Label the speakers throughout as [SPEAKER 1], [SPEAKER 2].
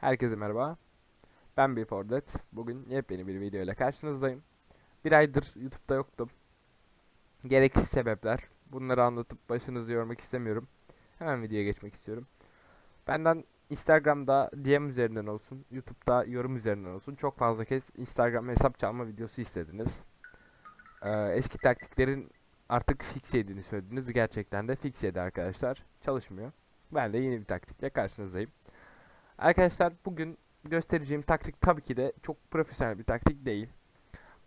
[SPEAKER 1] Herkese merhaba. Ben Before. Bugün yepyeni bir video ile karşınızdayım. Bir aydır YouTube'da yoktum. Gereksiz sebepler. Bunları anlatıp başınızı yormak istemiyorum. Hemen videoya geçmek istiyorum. Benden Instagram'da DM üzerinden olsun, YouTube'da yorum üzerinden olsun çok fazla kez Instagram hesap çalma videosu istediniz. Ee, eski taktiklerin artık fix söylediniz. Gerçekten de fix arkadaşlar. Çalışmıyor. Ben de yeni bir taktikle karşınızdayım. Arkadaşlar bugün göstereceğim taktik tabii ki de çok profesyonel bir taktik değil.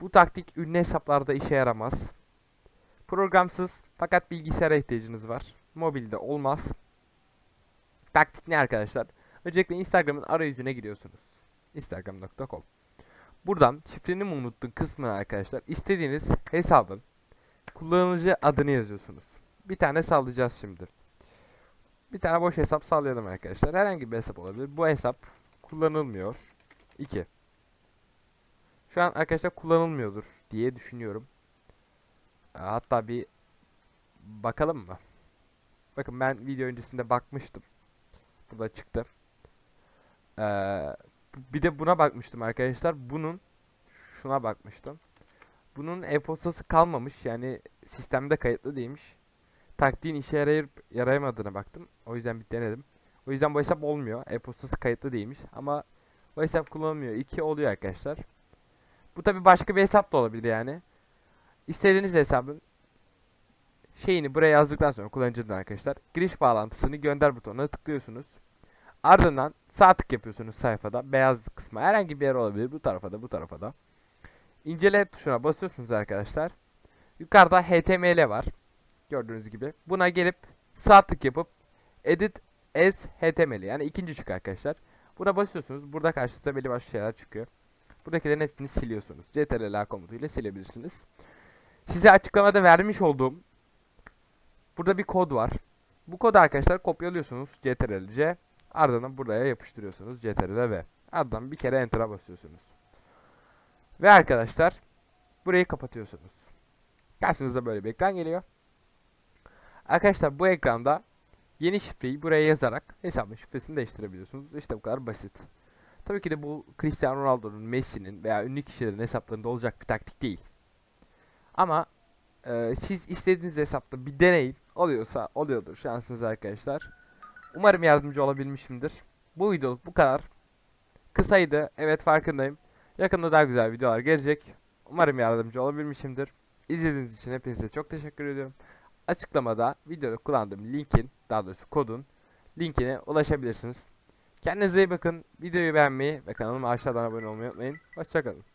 [SPEAKER 1] Bu taktik ünlü hesaplarda işe yaramaz. Programsız fakat bilgisayara ihtiyacınız var. Mobilde olmaz. Taktik ne arkadaşlar? Öncelikle Instagram'ın arayüzüne giriyorsunuz. Instagram.com Buradan şifreni mi unuttun kısmına arkadaşlar istediğiniz hesabın kullanıcı adını yazıyorsunuz. Bir tane sallayacağız şimdi. Bir tane boş hesap sallayalım arkadaşlar. Herhangi bir hesap olabilir. Bu hesap kullanılmıyor. 2. Şu an arkadaşlar kullanılmıyordur diye düşünüyorum. Ee, Hatta bir bakalım mı? Bakın ben video öncesinde bakmıştım. Burada çıktı. Ee, bir de buna bakmıştım arkadaşlar. Bunun şuna bakmıştım. Bunun e-postası kalmamış. Yani sistemde kayıtlı değilmiş taktiğin işe yarayıp yarayamadığına baktım. O yüzden bir denedim. O yüzden bu hesap olmuyor. E-postası kayıtlı değilmiş ama bu hesap kullanılmıyor. 2 oluyor arkadaşlar. Bu tabi başka bir hesap da olabilir yani. İstediğiniz hesabın şeyini buraya yazdıktan sonra kullanıcıdan arkadaşlar giriş bağlantısını gönder butonuna tıklıyorsunuz. Ardından sağ tık yapıyorsunuz sayfada beyaz kısma herhangi bir yer olabilir bu tarafa da bu tarafa da. İncele tuşuna basıyorsunuz arkadaşlar. Yukarıda HTML var. Gördüğünüz gibi. Buna gelip sağ tık yapıp edit as html yani ikinci şık arkadaşlar. Buna basıyorsunuz. Burada karşınıza belli başlı şeyler çıkıyor. Buradakilerin hepsini siliyorsunuz. ctrl komutuyla silebilirsiniz. Size açıklamada vermiş olduğum burada bir kod var. Bu kodu arkadaşlar kopyalıyorsunuz ctrl c ardından buraya yapıştırıyorsunuz ctrl v. Ardından bir kere enter'a basıyorsunuz. Ve arkadaşlar burayı kapatıyorsunuz. Karşınıza böyle bir ekran geliyor. Arkadaşlar bu ekranda yeni şifreyi buraya yazarak hesabın şifresini değiştirebiliyorsunuz. İşte bu kadar basit. Tabii ki de bu Cristiano Ronaldo'nun, Messi'nin veya ünlü kişilerin hesaplarında olacak bir taktik değil. Ama e, siz istediğiniz hesapta bir deneyin. Oluyorsa oluyordur şansınız arkadaşlar. Umarım yardımcı olabilmişimdir. Bu video bu kadar. Kısaydı. Evet farkındayım. Yakında daha güzel videolar gelecek. Umarım yardımcı olabilmişimdir. İzlediğiniz için hepinize çok teşekkür ediyorum açıklamada videoda kullandığım linkin daha doğrusu kodun linkine ulaşabilirsiniz. Kendinize iyi bakın. Videoyu beğenmeyi ve kanalıma aşağıdan abone olmayı unutmayın. Hoşçakalın.